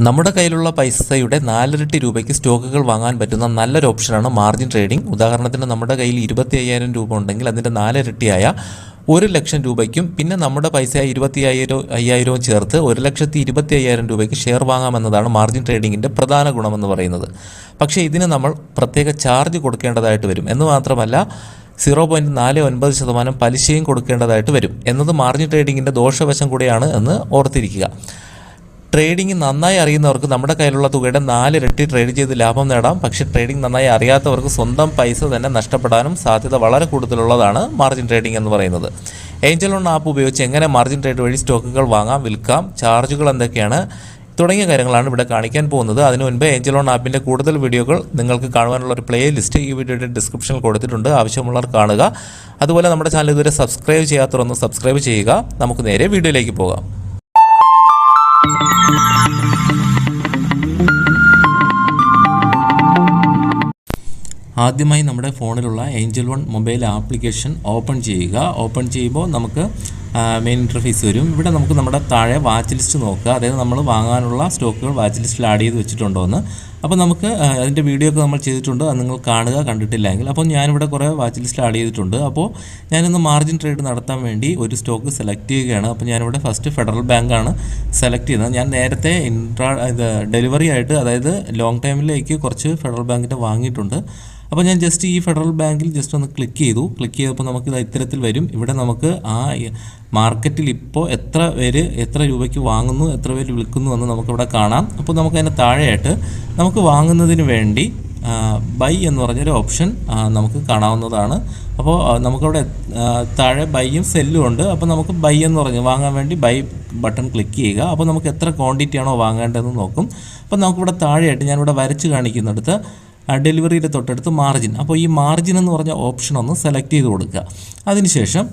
നമ്മുടെ കയ്യിലുള്ള പൈസയുടെ നാലിരട്ടി രൂപയ്ക്ക് സ്റ്റോക്കുകൾ വാങ്ങാൻ പറ്റുന്ന നല്ലൊരു ഓപ്ഷനാണ് മാർജിൻ ട്രേഡിംഗ്. ഉദാഹരണത്തിന് നമ്മുടെ കയ്യിൽ ഇരുപത്തി അയ്യായിരം രൂപ ഉണ്ടെങ്കിൽ അതിന്റെ നാലിരട്ടിയായ ഒരു ലക്ഷം രൂപയ്ക്കും പിന്നെ നമ്മുടെ പൈസ ഇരുപത്തി അയ്യായിരം അയ്യായിരവും ചേർത്ത് ഒരു ലക്ഷത്തി ഇരുപത്തി അയ്യായിരം രൂപയ്ക്ക് ഷെയർ വാങ്ങാമെന്നതാണ് മാർജിൻ ട്രേഡിങ്ങിന്റെ പ്രധാന ഗുണമെന്ന് പറയുന്നത്. പക്ഷേ ഇതിന് നമ്മൾ പ്രത്യേക ചാർജ് കൊടുക്കേണ്ടതായിട്ട് വരും. എന്ന് മാത്രമല്ല സീറോ പോയിന്റ് നാല് ഒൻപത് ശതമാനം പലിശയും കൊടുക്കേണ്ടതായിട്ട് വരും. എന്നത് മാർജിൻ ട്രേഡിങ്ങിന്റെ ദോഷവശം കൂടിയാണ് എന്ന് ഓർത്തിരിക്കുക. ട്രേഡിംഗ് നന്നായി അറിയുന്നവർക്ക് നമ്മുടെ കയ്യിലുള്ള തുകയുടെ നാലിരട്ടി ട്രേഡ് ചെയ്ത് ലാഭം നേടാം. പക്ഷേ ട്രേഡിംഗ് നന്നായി അറിയാത്തവർക്ക് സ്വന്തം പൈസ തന്നെ നഷ്ടപ്പെടാനും സാധ്യത വളരെ കൂടുതലുള്ളതാണ് മാർജിൻ ട്രേഡിംഗ് എന്ന് പറയുന്നത്. ഏഞ്ചൽ ലോൺ ആപ്പ് ഉപയോഗിച്ച് എങ്ങനെ മാർജിൻ ട്രേഡ് വഴി സ്റ്റോക്കുകൾ വാങ്ങാം വിൽക്കാം ചാർജുകൾ എന്തൊക്കെയാണ് തുടങ്ങിയ കാര്യങ്ങളാണ് ഇവിടെ കാണിക്കാൻ പോകുന്നത്. അതിനു മുൻപ് ഏഞ്ചൽ ലോൺ ആപ്പിന്റെ കൂടുതൽ വീഡിയോകൾ നിങ്ങൾക്ക് കാണുവാനുള്ള ഒരു പ്ലേ ലിസ്റ്റ് ഈ വീഡിയോയുടെ ഡിസ്ക്രിപ്ഷനിൽ കൊടുത്തിട്ടുണ്ട്. ആവശ്യമുള്ളവർ കാണുക. അതുപോലെ നമ്മുടെ ചാനൽ ഇതുവരെ സബ്സ്ക്രൈബ് ചെയ്യാത്തവർ ഒന്ന് സബ്സ്ക്രൈബ് ചെയ്യുക. നമുക്ക് നേരെ വീഡിയോയിലേക്ക് പോകാം. ആദ്യമായി നമ്മുടെ ഫോണിലുള്ള Angel One mobile application open ചെയ്യുക. ഓപ്പൺ ചെയ്യുമ്പോൾ നമുക്ക് മെയിൻ ഇന്റർഫേസ് വരും. ഇവിടെ നമുക്ക് നമ്മുടെ താഴെ വാച്ച് ലിസ്റ്റ് നോക്കുക. അതായത് നമ്മൾ വാങ്ങാനുള്ള സ്റ്റോക്കുകൾ വാച്ച് ലിസ്റ്റിൽ ആഡ് ചെയ്ത് വെച്ചിട്ടുണ്ടോ എന്ന്. അപ്പോൾ നമുക്ക് അതിന്റെ വീഡിയോ ഒക്കെ നമ്മൾ ചെയ്തിട്ടുണ്ട്. അത് നിങ്ങൾ കാണുക കണ്ടിട്ടില്ലെങ്കിൽ. അപ്പോൾ ഞാനിവിടെ കുറേ വാച്ച് ലിസ്റ്റിൽ ആഡ് ചെയ്തിട്ടുണ്ട്. അപ്പോൾ ഞാനിന്ന് മാർജിൻ ട്രേഡ് നടത്താൻ വേണ്ടി ഒരു സ്റ്റോക്ക് സെലക്ട് ചെയ്യുകയാണ്. അപ്പോൾ ഞാനിവിടെ ഫസ്റ്റ് ഫെഡറൽ ബാങ്കാണ് സെലക്ട് ചെയ്യുന്നത്. ഞാൻ നേരത്തെ ഇൻട്രാ ഇത് ഡെലിവറി ആയിട്ട് അതായത് ലോങ് ടൈമിലേക്ക് കുറച്ച് ഫെഡറൽ ബാങ്കിന്റെ വാങ്ങിയിട്ടുണ്ട്. അപ്പോൾ ഞാൻ ജസ്റ്റ് ഈ ഫെഡറൽ ബാങ്കിൽ ജസ്റ്റ് ഒന്ന് ക്ലിക്ക് ചെയ്തു. ക്ലിക്ക് ചെയ്തപ്പോൾ നമുക്ക് ഇത് ഇത്തരത്തിൽ വരും. ഇവിടെ നമുക്ക് ആ മാർക്കറ്റിൽ ഇപ്പോൾ എത്ര പേര് എത്ര രൂപയ്ക്ക് വാങ്ങുന്നു എത്ര പേര് വിൽക്കുന്നു എന്ന് നമുക്കിവിടെ കാണാം. അപ്പോൾ നമുക്ക് അതിന് താഴെയായിട്ട് നമുക്ക് വാങ്ങുന്നതിന് വേണ്ടി ബൈ എന്ന് പറഞ്ഞൊരു ഓപ്ഷൻ നമുക്ക് കാണാവുന്നതാണ്. അപ്പോൾ നമുക്കവിടെ താഴെ ബൈയും സെല്ലും ഉണ്ട്. അപ്പോൾ നമുക്ക് ബൈ എന്ന് പറഞ്ഞ് വാങ്ങാൻ വേണ്ടി ബൈ ബട്ടൺ ക്ലിക്ക് ചെയ്യുക. അപ്പോൾ നമുക്ക് എത്ര ക്വാണ്ടിറ്റി ആണോ വാങ്ങേണ്ടതെന്ന് നോക്കും. അപ്പോൾ നമുക്കിവിടെ താഴെയായിട്ട് ഞാനിവിടെ വരച്ച് കാണിക്കുന്നിടത്ത് ഡെലിവറിയുടെ തൊട്ടടുത്ത് മാർജിൻ. അപ്പോൾ ഈ മാർജിൻ എന്ന് പറഞ്ഞ ഓപ്ഷൻ ഒന്ന് സെലക്ട് ചെയ്ത് കൊടുക്കുക. അതിനുശേഷം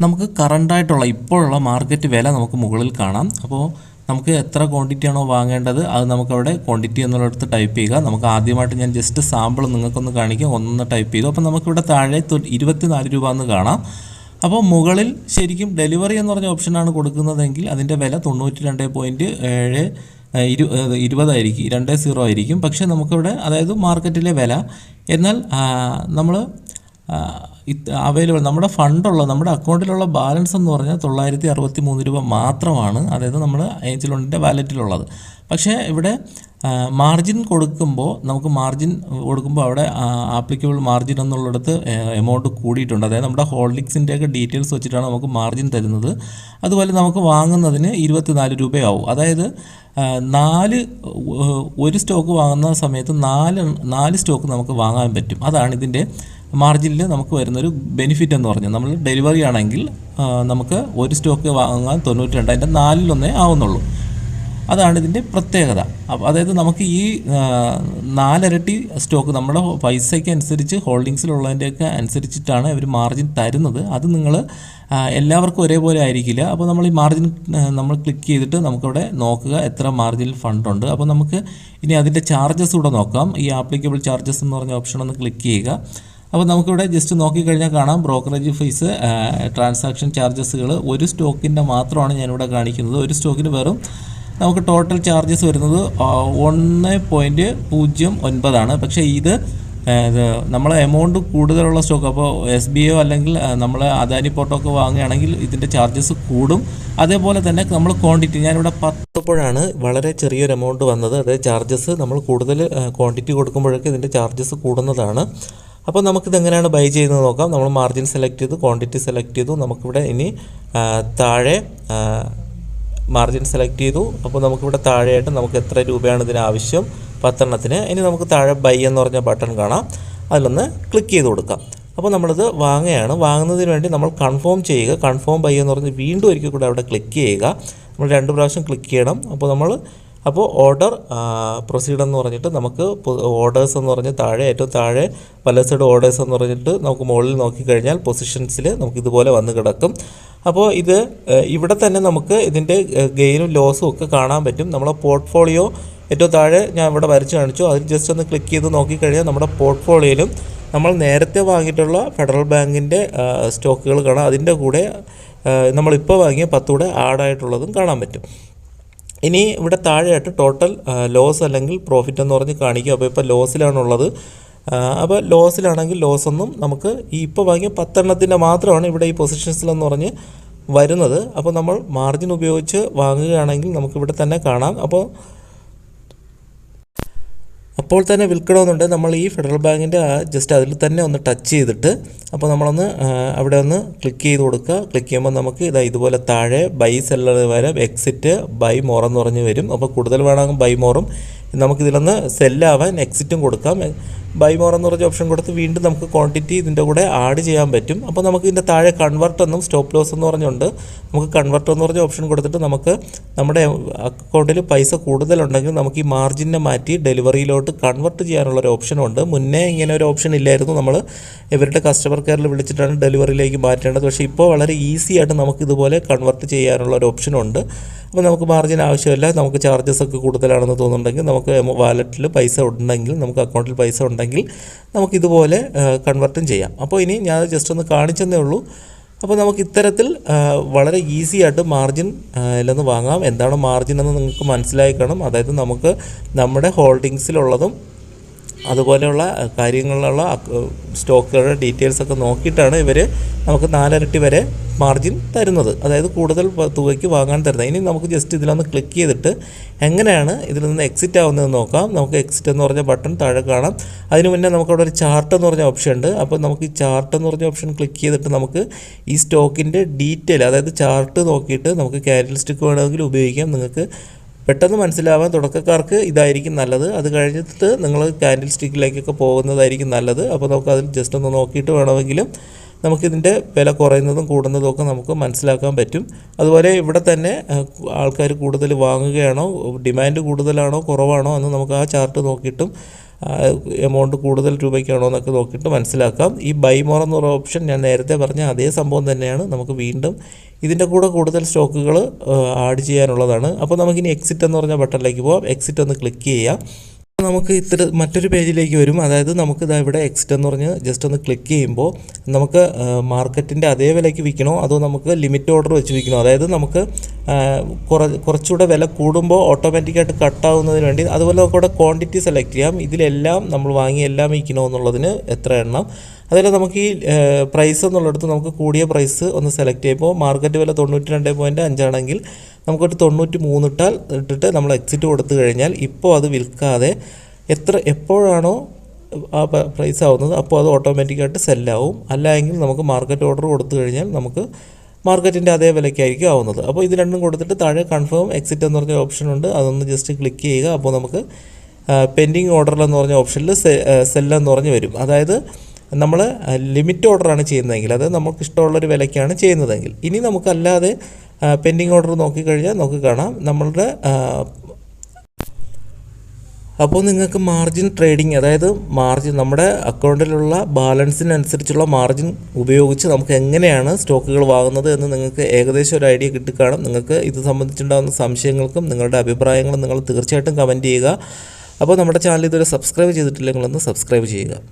നമുക്ക് കറണ്ടായിട്ടുള്ള ഇപ്പോഴുള്ള മാർക്കറ്റ് വില നമുക്ക് മുകളിൽ കാണാം. അപ്പോൾ നമുക്ക് എത്ര ക്വാണ്ടിറ്റി ആണോ വാങ്ങേണ്ടത് അത് നമുക്കവിടെ ക്വാണ്ടിറ്റി എന്നുള്ളടുത്ത് ടൈപ്പ് ചെയ്യുക. നമുക്ക് ആദ്യമായിട്ട് ഞാൻ ജസ്റ്റ് സാമ്പിൾ നിങ്ങൾക്കൊന്ന് കാണിക്കാം. ഒന്നൊന്ന് ടൈപ്പ് ചെയ്തു. അപ്പോൾ നമുക്കിവിടെ താഴെ ഇരുപത്തിനാല് രൂപ എന്ന് കാണാം. അപ്പോൾ മുകളിൽ ശരിക്കും ഡെലിവറി എന്ന് പറഞ്ഞ ഓപ്ഷനാണ് കൊടുക്കുന്നതെങ്കിൽ അതിന്റെ വില തൊണ്ണൂറ്റി രണ്ട് പോയിന്റ് ഏഴ് ഇരു ഇരുപതായിരിക്കും രണ്ട് സീറോ ആയിരിക്കും. പക്ഷേ നമുക്കിവിടെ അതായത് മാർക്കറ്റിലെ വില എന്നാൽ നമ്മൾ അവൈലബിൾ നമ്മുടെ ഫണ്ടുള്ള നമ്മുടെ അക്കൗണ്ടിലുള്ള ബാലൻസ് എന്ന് പറഞ്ഞാൽ തൊള്ളായിരത്തി അറുപത്തി മൂന്ന് രൂപ മാത്രമാണ് അതായത് നമ്മൾ ഏഞ്ചൽ ലോണിന്റെ വാലറ്റിലുള്ളത്. പക്ഷേ ഇവിടെ മാർജിൻ കൊടുക്കുമ്പോൾ നമുക്ക് മാർജിൻ കൊടുക്കുമ്പോൾ അവിടെ ആപ്ലിക്കബിൾ മാർജിൻ എന്നുള്ളിടത്ത് എമൗണ്ട് കൂടിയിട്ടുണ്ട്. അതായത് നമ്മുടെ ഹോൾഡിങ്സിന്റെയൊക്കെ ഡീറ്റെയിൽസ് വെച്ചിട്ടാണ് നമുക്ക് മാർജിൻ തരുന്നത്. അതുപോലെ നമുക്ക് വാങ്ങുന്നതിന് ഇരുപത്തിനാല് രൂപയാവും. അതായത് നാല് ഒരു സ്റ്റോക്ക് വാങ്ങുന്ന സമയത്ത് നാല് നാല് സ്റ്റോക്ക് നമുക്ക് വാങ്ങാൻ പറ്റും. അതാണ് ഇതിന്റെ മാർജിനിൽ നമുക്ക് വരുന്നൊരു ബെനിഫിറ്റ് എന്ന് പറഞ്ഞാൽ നമ്മൾ ഡെലിവറി ആണെങ്കിൽ നമുക്ക് ഒരു സ്റ്റോക്ക് വാങ്ങാൻ തൊണ്ണൂറ്റി രണ്ട് അതിന്റെ നാലിലൊന്നേ ആവുന്നുള്ളൂ. അതാണ് ഇതിന്റെ പ്രത്യേകത. അതായത് നമുക്ക് ഈ നാലരട്ടി സ്റ്റോക്ക് നമ്മുടെ പൈസയ്ക്ക് അനുസരിച്ച് ഹോൾഡിങ്സിലുള്ളതിന്റെയൊക്കെ അനുസരിച്ചിട്ടാണ് ഇവർ മാർജിൻ തരുന്നത്. അത് നിങ്ങൾ എല്ലാവർക്കും ഒരേപോലെ ആയിരിക്കില്ല. അപ്പോൾ നമ്മൾ ഈ മാർജിൻ നമ്മൾ ക്ലിക്ക് ചെയ്തിട്ട് നമുക്കവിടെ നോക്കുക എത്ര മാർജിനിൽ ഫണ്ടുണ്ട്. അപ്പോൾ നമുക്ക് ഇനി അതിന്റെ ചാർജസ് കൂടെ നോക്കാം. ഈ ആപ്ലിക്കബിൾ ചാർജസ് എന്ന് പറഞ്ഞ ഓപ്ഷൻ ഒന്ന് ക്ലിക്ക് ചെയ്യുക. അപ്പോൾ നമുക്കിവിടെ ജസ്റ്റ് നോക്കിക്കഴിഞ്ഞാൽ കാണാം. ബ്രോക്കറേജ് ഫീസ് ട്രാൻസാക്ഷൻ ചാർജസുകൾ ഒരു സ്റ്റോക്കിന്റെ മാത്രമാണ് ഞാനിവിടെ കാണിക്കുന്നത്. ഒരു സ്റ്റോക്കിന് വെറും നമുക്ക് ടോട്ടൽ ചാർജസ് വരുന്നത് ഒന്ന് പോയിന്റ് പൂജ്യം ഒൻപതാണ്. പക്ഷേ ഇത് നമ്മൾ എമൗണ്ട് കൂടുതലുള്ള സ്റ്റോക്ക് അപ്പോൾ എസ് ബി ഒ അല്ലെങ്കിൽ നമ്മൾ അദാനി പോട്ടോ ഒക്കെ വാങ്ങുകയാണെങ്കിൽ ഇതിന്റെ ചാർജസ് കൂടും. അതേപോലെ തന്നെ നമ്മൾ ക്വാണ്ടിറ്റി ഞാനിവിടെ പത്തപ്പോഴാണ് വളരെ ചെറിയൊരു എമൗണ്ട് വന്നത്. അതായത് ചാർജസ് നമ്മൾ കൂടുതൽ ക്വാണ്ടിറ്റി കൊടുക്കുമ്പോഴൊക്കെ ഇതിന്റെ ചാർജസ് കൂടുന്നതാണ്. അപ്പോൾ നമുക്കിത് എങ്ങനെയാണ് ബൈ ചെയ്യുന്നത് നോക്കാം. നമ്മൾ മാർജിൻ സെലക്ട് ചെയ്തു ക്വാണ്ടിറ്റി സെലക്ട് ചെയ്തു. നമുക്കിവിടെ ഇനി താഴെ മാർജിൻ സെലക്ട് ചെയ്തു. അപ്പോൾ നമുക്കിവിടെ താഴെയായിട്ട് നമുക്ക് എത്ര രൂപയാണ് ഇതിന് ആവശ്യം? പത്തെണ്ണത്തിന്. ഇനി നമുക്ക് താഴെ ബൈ എന്ന് പറഞ്ഞ ബട്ടൺ കാണാം. അതിലൊന്ന് ക്ലിക്ക് ചെയ്ത് കൊടുക്കാം. അപ്പോൾ നമ്മളിത് വാങ്ങുകയാണ്. വാങ്ങുന്നതിന് വേണ്ടി നമ്മൾ കൺഫേം ചെയ്യുക. കൺഫേം ബൈ എന്ന് പറഞ്ഞ് വീണ്ടും ഒരിക്കൽ കൂടെ അവിടെ ക്ലിക്ക് ചെയ്യുക. നമ്മൾ രണ്ട് പ്രാവശ്യം ക്ലിക്ക് ചെയ്യണം. അപ്പോൾ നമ്മൾ അപ്പോൾ ഓർഡർ പ്രൊസീഡ് എന്ന് പറഞ്ഞിട്ട് നമുക്ക് ഓർഡേഴ്സ് എന്ന് പറഞ്ഞ് താഴെ ഏറ്റവും താഴെ പല സൈഡ് ഓർഡേഴ്സ് എന്ന് പറഞ്ഞിട്ട് നമുക്ക് മുകളിൽ നോക്കിക്കഴിഞ്ഞാൽ പൊസിഷൻസിൽ നമുക്ക് ഇതുപോലെ വന്ന് കിടക്കും. അപ്പോൾ ഇത് ഇവിടെ തന്നെ നമുക്ക് ഇതിന്റെ ഗെയിനും ലോസും ഒക്കെ കാണാൻ പറ്റും. നമ്മളെ പോർട്ട്ഫോളിയോ ഏറ്റവും താഴെ ഞാൻ ഇവിടെ വരച്ച് കാണിച്ചു. അതിൽ ജസ്റ്റ് ഒന്ന് ക്ലിക്ക് ചെയ്ത് നോക്കിക്കഴിഞ്ഞാൽ നമ്മുടെ പോർട്ട്ഫോളിയോയിലും നമ്മൾ നേരത്തെ വാങ്ങിയിട്ടുള്ള ഫെഡറൽ ബാങ്കിന്റെ സ്റ്റോക്കുകൾ കാണാം. അതിന്റെ കൂടെ നമ്മളിപ്പോൾ വാങ്ങിയ പത്തൂടെ ആഡായിട്ടുള്ളതും കാണാൻ പറ്റും. ഇനി ഇവിടെ താഴെയായിട്ട് ടോട്ടൽ ലോസ് അല്ലെങ്കിൽ പ്രോഫിറ്റ് എന്ന് പറഞ്ഞ് കാണിക്കും അപ്പോൾ ഇപ്പോൾ ലോസിലാണുള്ളത് അപ്പോൾ ലോസിലാണെങ്കിൽ ലോസ് ഒന്നും നമുക്ക് ഈ ഇപ്പോൾ വാങ്ങിയ പത്തെണ്ണത്തിന്റെ മാത്രമാണ് ഇവിടെ ഈ പൊസിഷൻസിലെന്ന് പറഞ്ഞ് വരുന്നത്. അപ്പോൾ നമ്മൾ മാർജിൻ ഉപയോഗിച്ച് വാങ്ങുകയാണെങ്കിൽ നമുക്കിവിടെ തന്നെ കാണാം. അപ്പോൾ അപ്പോൾ തന്നെ വിൽക്കണമെന്നുണ്ട്. നമ്മൾ ഈ ഫെഡറൽ ബാങ്കിന്റെ ജസ്റ്റ് അതിൽ തന്നെ ഒന്ന് ടച്ച് ചെയ്തിട്ട് അപ്പോൾ നമ്മളൊന്ന് അവിടെ ഒന്ന് ക്ലിക്ക് ചെയ്ത് കൊടുക്കുക. ക്ലിക്ക് ചെയ്യുമ്പോൾ നമുക്ക് ഇതാ ഇതുപോലെ താഴെ ബൈ സെല്ലർ വരെ എക്സിറ്റ് ബൈ മോർ എന്ന് പറഞ്ഞ് വരും. അപ്പോൾ കൂടുതൽ വേണമെങ്കിൽ ബൈ മോറും നമുക്കിതിലൊന്ന് സെല്ലാവാൻ എക്സിറ്റും കൊടുക്കാം. ബൈ മോർ എന്ന് പറഞ്ഞ ഓപ്ഷൻ കൊടുത്ത് വീണ്ടും നമുക്ക് ക്വാണ്ടിറ്റി ഇതിന്റെ കൂടെ ആഡ് ചെയ്യാൻ പറ്റും. അപ്പോൾ നമുക്ക് ഇതിന്റെ താഴെ കൺവെർട്ട് എന്നും സ്റ്റോപ്പ് ലോസ് എന്ന് പറഞ്ഞുകൊണ്ട് നമുക്ക് കൺവെർട്ട് എന്ന് പറഞ്ഞ ഓപ്ഷൻ കൊടുത്തിട്ട് നമുക്ക് നമ്മുടെ അക്കൗണ്ടിൽ പൈസ കൂടുതലുണ്ടെങ്കിൽ നമുക്ക് ഈ മാർജിനെ മാറ്റി ഡെലിവറിയിലോട്ട് കൺവെർട്ട് ചെയ്യാനുള്ള ഒരു ഓപ്ഷനുണ്ട് മുന്നേ ഇങ്ങനെ ഒരു ഓപ്ഷൻ ഇല്ലായിരുന്നു. നമ്മൾ ഇവരുടെ കസ്റ്റമർ കെയറിൽ വിളിച്ചിട്ടാണ് ഡെലിവറിയിലേക്ക് മാറ്റേണ്ടത്. പക്ഷേ ഇപ്പോൾ വളരെ ഈസി ആയിട്ട് നമുക്ക് ഇതുപോലെ കൺവെർട്ട് ചെയ്യാനുള്ള ഒരു ഓപ്ഷനുണ്ട് അപ്പോൾ നമുക്ക് മാർജിൻ ആവശ്യമില്ല. നമുക്ക് ചാർജസ് ഒക്കെ കൂടുതലാണെന്ന് തോന്നുന്നുണ്ടെങ്കിൽ നമുക്ക് വാലറ്റിൽ പൈസ ഉണ്ടെങ്കിൽ നമുക്ക് അക്കൗണ്ടിൽ പൈസ ഉണ്ടെങ്കിൽ നമുക്കിതുപോലെ കൺവെർട്ടും ചെയ്യാം. അപ്പോൾ ഇനി ഞാൻ ജസ്റ്റ് ഒന്ന് കാണിച്ചെന്നേ ഉള്ളൂ. അപ്പോൾ നമുക്ക് ഇത്തരത്തിൽ വളരെ ഈസി ആയിട്ട് മാർജിൻ ഇല്ലെന്ന് വാങ്ങാം. എന്താണ് മാർജിൻ എന്ന് നിങ്ങൾക്ക് മനസ്സിലായി കാണും. അതായത് നമുക്ക് നമ്മുടെ ഹോൾഡിങ്സിലുള്ളതും അതുപോലെയുള്ള കാര്യങ്ങളിലുള്ള സ്റ്റോക്കുകളുടെ ഡീറ്റെയിൽസൊക്കെ നോക്കിയിട്ടാണ് ഇവർ നമുക്ക് നാലരട്ടി വരെ മാർജിൻ തരുന്നത്. അതായത് കൂടുതൽ തുകയ്ക്ക് വാങ്ങാൻ തരുന്നത്. ഇനി നമുക്ക് ജസ്റ്റ് ഇതിലൊന്ന് ക്ലിക്ക് ചെയ്തിട്ട് എങ്ങനെയാണ് ഇതിൽ നിന്ന് എക്സിറ്റ് ആവുന്നതെന്ന് നോക്കാം. നമുക്ക് എക്സിറ്റ് എന്ന് പറഞ്ഞ ബട്ടൺ താഴെ കാണാം. അതിന് മുന്നേ നമുക്കവിടെ ഒരു ചാർട്ട് എന്ന് പറഞ്ഞ ഓപ്ഷൻ ഉണ്ട്. അപ്പോൾ നമുക്ക് ഈ ചാർട്ട് എന്ന് പറഞ്ഞ ഓപ്ഷൻ ക്ലിക്ക് ചെയ്തിട്ട് നമുക്ക് ഈ സ്റ്റോക്കിന്റെ ഡീറ്റെയിൽ അതായത് ചാർട്ട് നോക്കിയിട്ട് നമുക്ക് ക്യാൻഡിൽ സ്റ്റിക്ക് വേണമെങ്കിൽ ഉപയോഗിക്കാം. നിങ്ങൾക്ക് പെട്ടെന്ന് മനസ്സിലാവാൻ തുടക്കക്കാർക്ക് ഇതായിരിക്കും നല്ലത്. അത് കഴിഞ്ഞിട്ട് നിങ്ങൾ ക്യാൻഡിൽ സ്റ്റിക്കിലേക്കൊക്കെ പോകുന്നതായിരിക്കും നല്ലത്. അപ്പോൾ നമുക്ക് അതിൽ ജസ്റ്റ് ഒന്ന് നോക്കിയിട്ട് വേണമെങ്കിലും നമുക്കിതിന്റെ വില കുറയുന്നതും കൂടുന്നതും ഒക്കെ നമുക്ക് മനസ്സിലാക്കാൻ പറ്റും. അതുപോലെ ഇവിടെ തന്നെ ആൾക്കാർ കൂടുതൽ വാങ്ങുകയാണോ ഡിമാൻഡ് കൂടുതലാണോ കുറവാണോ എന്ന് നമുക്ക് ആ ചാർട്ട് നോക്കിയിട്ടും എമൗണ്ട് കൂടുതൽ രൂപയ്ക്കാണോ എന്നൊക്കെ നോക്കിയിട്ട് മനസ്സിലാക്കാം. ഈ ബൈ മോർ എന്ന് പറയുന്ന ഓപ്ഷൻ ഞാൻ നേരത്തെ പറഞ്ഞ അതേ സംഭവം തന്നെയാണ്. നമുക്ക് വീണ്ടും ഇതിന്റെ കൂടെ കൂടുതൽ സ്റ്റോക്കുകൾ ആഡ് ചെയ്യാനുള്ളതാണ്. അപ്പോൾ നമുക്കിനി എക്സിറ്റ് എന്ന് പറഞ്ഞ ബട്ടണിലേക്ക് പോകാം എക്സിറ്റ് ഒന്ന് ക്ലിക്ക് ചെയ്യാം നമുക്ക് ഇത്ര മറ്റൊരു പേജിലേക്ക് വരും. അതായത് നമുക്ക് ഇതാ ഇവിടെ എക്സ്റ്റ് എന്ന് പറഞ്ഞ് ജസ്റ്റ് ഒന്ന് ക്ലിക്ക് ചെയ്യുമ്പോൾ നമുക്ക് മാർക്കറ്റിന്റെ അതേ വിലയ്ക്ക് വിൽക്കണോ? അതോ നമുക്ക് ലിമിറ്റ് ഓർഡർ വെച്ച് വിൽക്കണോ? അതായത് നമുക്ക് കുറ കുറച്ചുകൂടെ വില കൂടുമ്പോൾ ഓട്ടോമാറ്റിക്കായിട്ട് കട്ടാവുന്നതിന് വേണ്ടി അതുപോലെ നമുക്ക് ഇവിടെ ക്വാണ്ടിറ്റി സെലക്ട് ചെയ്യാം. ഇതിലെല്ലാം നമ്മൾ വാങ്ങി എല്ലാം വിൽക്കണോ എന്നുള്ളതിന് എത്ര എണ്ണം. അതുപോലെ നമുക്ക് ഈ പ്രൈസ് എന്നുള്ളിടത്ത് നമുക്ക് കൂടിയ പ്രൈസ് ഒന്ന് സെലക്ട് ചെയ്യുമ്പോൾ മാർക്കറ്റ് വില തൊണ്ണൂറ്റി രണ്ട് പോയിന്റ് അഞ്ചാണെങ്കിൽ നമുക്കൊരു തൊണ്ണൂറ്റി മൂന്ന് ഇട്ടാൽ ഇട്ടിട്ട് നമ്മൾ എക്സിറ്റ് കൊടുത്തു കഴിഞ്ഞാൽ ഇപ്പോൾ അത് വിൽക്കാതെ എത്ര എപ്പോഴാണോ ആ പ്രൈസ് ആവുന്നത് അപ്പോൾ അത് ഓട്ടോമാറ്റിക്കായിട്ട് സെല്ലാവും അല്ല എങ്കിൽ നമുക്ക് മാർക്കറ്റ് ഓർഡർ കൊടുത്തു കഴിഞ്ഞാൽ നമുക്ക് മാർക്കറ്റിന്റെ അതേ വിലയ്ക്കായിരിക്കും ആവുന്നത്. അപ്പോൾ ഇത് രണ്ടും കൊടുത്തിട്ട് താഴെ കൺഫേം എക്സിറ്റ് എന്ന് പറഞ്ഞ ഓപ്ഷൻ ഉണ്ട്. അതൊന്ന് ജസ്റ്റ് ക്ലിക്ക് ചെയ്യുക. അപ്പോൾ നമുക്ക് പെൻഡിങ് ഓർഡർ എന്ന് പറഞ്ഞ ഓപ്ഷനിൽ സെല്ലെന്ന് പറഞ്ഞ് വരും. അതായത് നമ്മൾ ലിമിറ്റ് ഓർഡറാണ് ചെയ്യുന്നതെങ്കിൽ അത് നമുക്ക് ഇഷ്ടമുള്ളൊരു വിലയ്ക്കാണ് ചെയ്യുന്നതെങ്കിൽ. ഇനി നമുക്കല്ലാതെ പെൻഡിങ് ഓർഡർ നോക്കിക്കഴിഞ്ഞാൽ നമുക്ക് കാണാം. നമ്മളുടെ അപ്പോൾ നിങ്ങൾക്ക് മാർജിൻ ട്രേഡിംഗ് അതായത് മാർജിൻ നമ്മുടെ അക്കൗണ്ടിലുള്ള ബാലൻസിനനുസരിച്ചുള്ള മാർജിൻ ഉപയോഗിച്ച് നമുക്ക് എങ്ങനെയാണ് സ്റ്റോക്കുകൾ വാങ്ങുന്നത് എന്ന് നിങ്ങൾക്ക് ഏകദേശം ഒരു ഐഡിയ കിട്ടിക്കാണും. നിങ്ങൾക്ക് ഇത് സംബന്ധിച്ചുണ്ടാകുന്ന സംശയങ്ങൾക്കും നിങ്ങളുടെ അഭിപ്രായങ്ങളും നിങ്ങൾ തീർച്ചയായിട്ടും കമന്റ് ചെയ്യുക. അപ്പോൾ നമ്മുടെ ചാനൽ ഇതുവരെ സബ്സ്ക്രൈബ് ചെയ്തിട്ടില്ലെങ്കിൽ ഒന്ന് സബ്സ്ക്രൈബ് ചെയ്യുക.